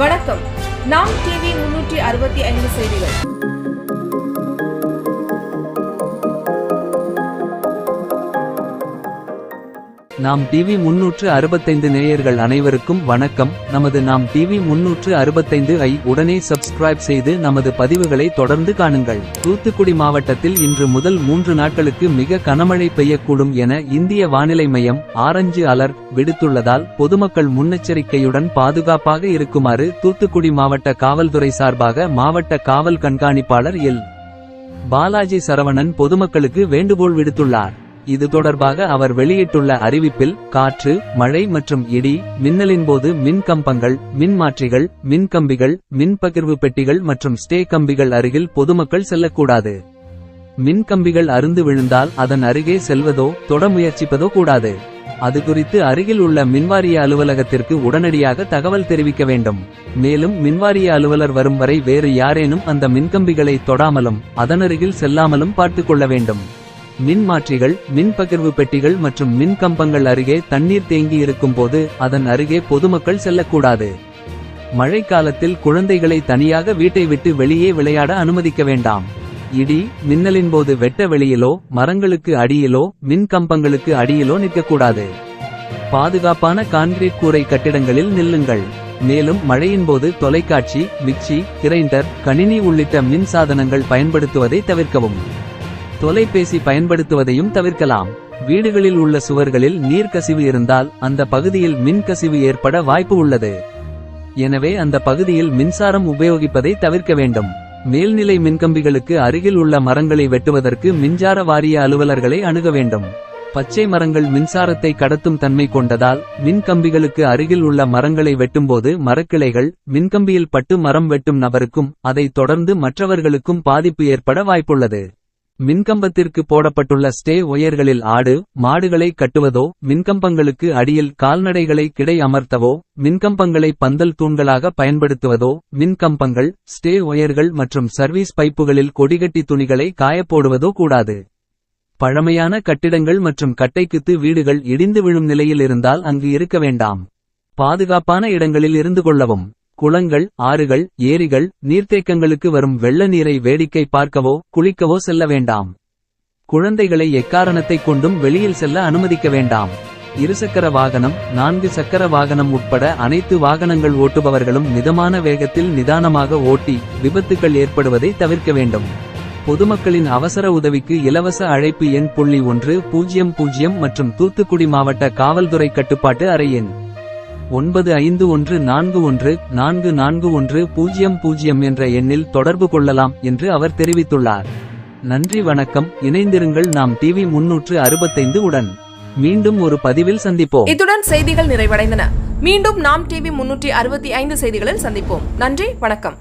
வணக்கம். நாம் டிவி முன்னூற்றி அறுபத்தி ஐந்து செய்திகள். நாம் டிவி முன்னூற்று அறுபத்தைந்து நேயர்கள் அனைவருக்கும் வணக்கம். நமது நாம் டிவி முன்னூற்று அறுபத்தைந்து ஐ உடனே சப்ஸ்கிரைப் செய்து நமது பதிவுகளை தொடர்ந்து காணுங்கள். தூத்துக்குடி மாவட்டத்தில் இன்று முதல் மூன்று நாட்களுக்கு மிக கனமழை பெய்யக்கூடும் என இந்திய வானிலை மையம் ஆரஞ்சு அலர்ட் விடுத்துள்ளதால் பொதுமக்கள் முன்னெச்சரிக்கையுடன் பாதுகாப்பாக இருக்குமாறு தூத்துக்குடி மாவட்ட காவல்துறை சார்பாக மாவட்ட காவல் கண்காணிப்பாளர் எல். பாலாஜி சரவணன் பொதுமக்களுக்கு வேண்டுகோள் விடுத்துள்ளார். இது தொடர்பாக அவர் வெளியிட்டுள்ள அறிவிப்பில் காற்று மழை மற்றும் இடி மின்னலின் போது மின் கம்பங்கள் மின் மாற்றிகள் மின் கம்பிகள் மின் பகிர்வு பெட்டிகள் மற்றும் ஸ்டே கம்பிகள் அருகில் பொதுமக்கள் செல்லக்கூடாது. மின் கம்பிகள் அருந்து விழுந்தால் அதன் அருகே செல்வதோ தொட முயற்சிப்பதோ கூடாது. அது குறித்து அருகில் உள்ள மின்வாரிய அலுவலகத்திற்கு உடனடியாக தகவல் தெரிவிக்க வேண்டும். மேலும் மின்வாரிய அலுவலர் வரும் வரை வேறு யாரேனும் அந்த மின்கம்பிகளை தொடாமலும் அதனருகில் செல்லாமலும் பார்த்துக் கொள்ள வேண்டும். மின் மாற்றிகள் மின் பகிர்வு பெட்டிகள் மற்றும் மின் கம்பங்கள் அருகே தண்ணீர் தேங்கி இருக்கும் போது அதன் அருகே பொதுமக்கள் செல்லக்கூடாது. மழைக்காலத்தில் குழந்தைகளை தனியாக வீட்டை விட்டு வெளியே விளையாட அனுமதிக்க வேண்டாம். இடி மின்னலின் போது வெட்ட வெளியிலோ மரங்களுக்கு அடியிலோ மின் கம்பங்களுக்கு அடியிலோ நிற்கக்கூடாது. பாதுகாப்பான கான்கிரீட் கூரை கட்டிடங்களில் நில்லுங்கள். மேலும் மழையின் போது தொலைக்காட்சி மிக்சி கிரைண்டர் கணினி உள்ளிட்ட மின் சாதனங்கள் பயன்படுத்துவதை தவிர்க்கவும். தொலைபேசி பயன்படுத்துவதையும் தவிர்க்கலாம். வீடுகளில் உள்ள சுவர்களில் நீர் கசிவு இருந்தால் அந்த பகுதியில் மின் கசிவு ஏற்பட வாய்ப்பு உள்ளது. எனவே அந்த பகுதியில் மின்சாரம் உபயோகிப்பதை தவிர்க்க வேண்டும். மேல்நிலை மின்கம்பிகளுக்கு அருகில் உள்ள மரங்களை வெட்டுவதற்கு மின்சார வாரிய அலுவலர்களை அணுக வேண்டும். பச்சை மரங்கள் மின்சாரத்தை கடத்தும் தன்மை கொண்டதால் மின்கம்பிகளுக்கு அருகில் உள்ள மரங்களை வெட்டும்போது மரக்கிளைகள் மின்கம்பியில் பட்டு மரம் வெட்டும் நபருக்கும் அதைத் தொடர்ந்து மற்றவர்களுக்கும் பாதிப்பு ஏற்பட வாய்ப்புள்ளது. மின்கம்பத்திற்கு போடப்பட்டுள்ள ஸ்டே ஒயர்களில் ஆடு மாடுகளை கட்டுவதோ மின்கம்பங்களுக்கு அடியில் கால்நடைகளை கிடை அமர்த்தவோ மின்கம்பங்களை பந்தல் தூண்களாக பயன்படுத்துவதோ மின்கம்பங்கள் ஸ்டே ஒயர்கள் மற்றும் சர்வீஸ் பைப்புகளில் கொடிகட்டி துணிகளை காயப்போடுவதோ கூடாது. பழமையான கட்டிடங்கள் மற்றும் கட்டைக்குத்து வீடுகள் இடிந்து விழும் நிலையில் இருந்தால் அங்கு இருக்க வேண்டாம். பாதுகாப்பான இடங்களில் இருந்து கொள்ளவும். குளங்கள் ஆறுகள் ஏரிகள் நீர்த்தேக்கங்களுக்கு வரும் வெள்ள நீரை வேடிக்கை பார்க்கவோ குளிக்கவோ செல்ல வேண்டாம். குழந்தைகளை எக்காரணத்தைக் கொண்டும் வெளியில் செல்ல அனுமதிக்க வேண்டாம். இருசக்கர வாகனம் நான்கு சக்கர வாகனம் உட்பட அனைத்து வாகனங்கள் ஓட்டுபவர்களும் மிதமான வேகத்தில் நிதானமாக ஓட்டி விபத்துக்கள் ஏற்படுவதை தவிர்க்க வேண்டும். பொதுமக்களின் அவசர உதவிக்கு இலவச அழைப்பு எண் புள்ளி ஒன்று பூஜ்ஜியம் பூஜ்ஜியம் மற்றும் தூத்துக்குடி மாவட்ட காவல்துறை கட்டுப்பாட்டு அறை எண் ஒன்பது ஐந்து ஒன்று நான்கு ஒன்று நான்கு நான்கு ஒன்று பூஜ்ஜியம் பூஜ்ஜியம் என்ற எண்ணில் தொடர்பு கொள்ளலாம் என்று அவர் தெரிவித்துள்ளார். நன்றி வணக்கம். இணைந்திருங்கள் நாம் டிவி முன்னூற்று அறுபத்தைந்து உடன். மீண்டும் ஒரு பதிவில் சந்திப்போம். இத்துடன் செய்திகள் நிறைவடைந்தன. மீண்டும் நாம் டிவி முன்னூற்றி அறுபத்தி ஐந்து செய்திகளில் சந்திப்போம். நன்றி வணக்கம்.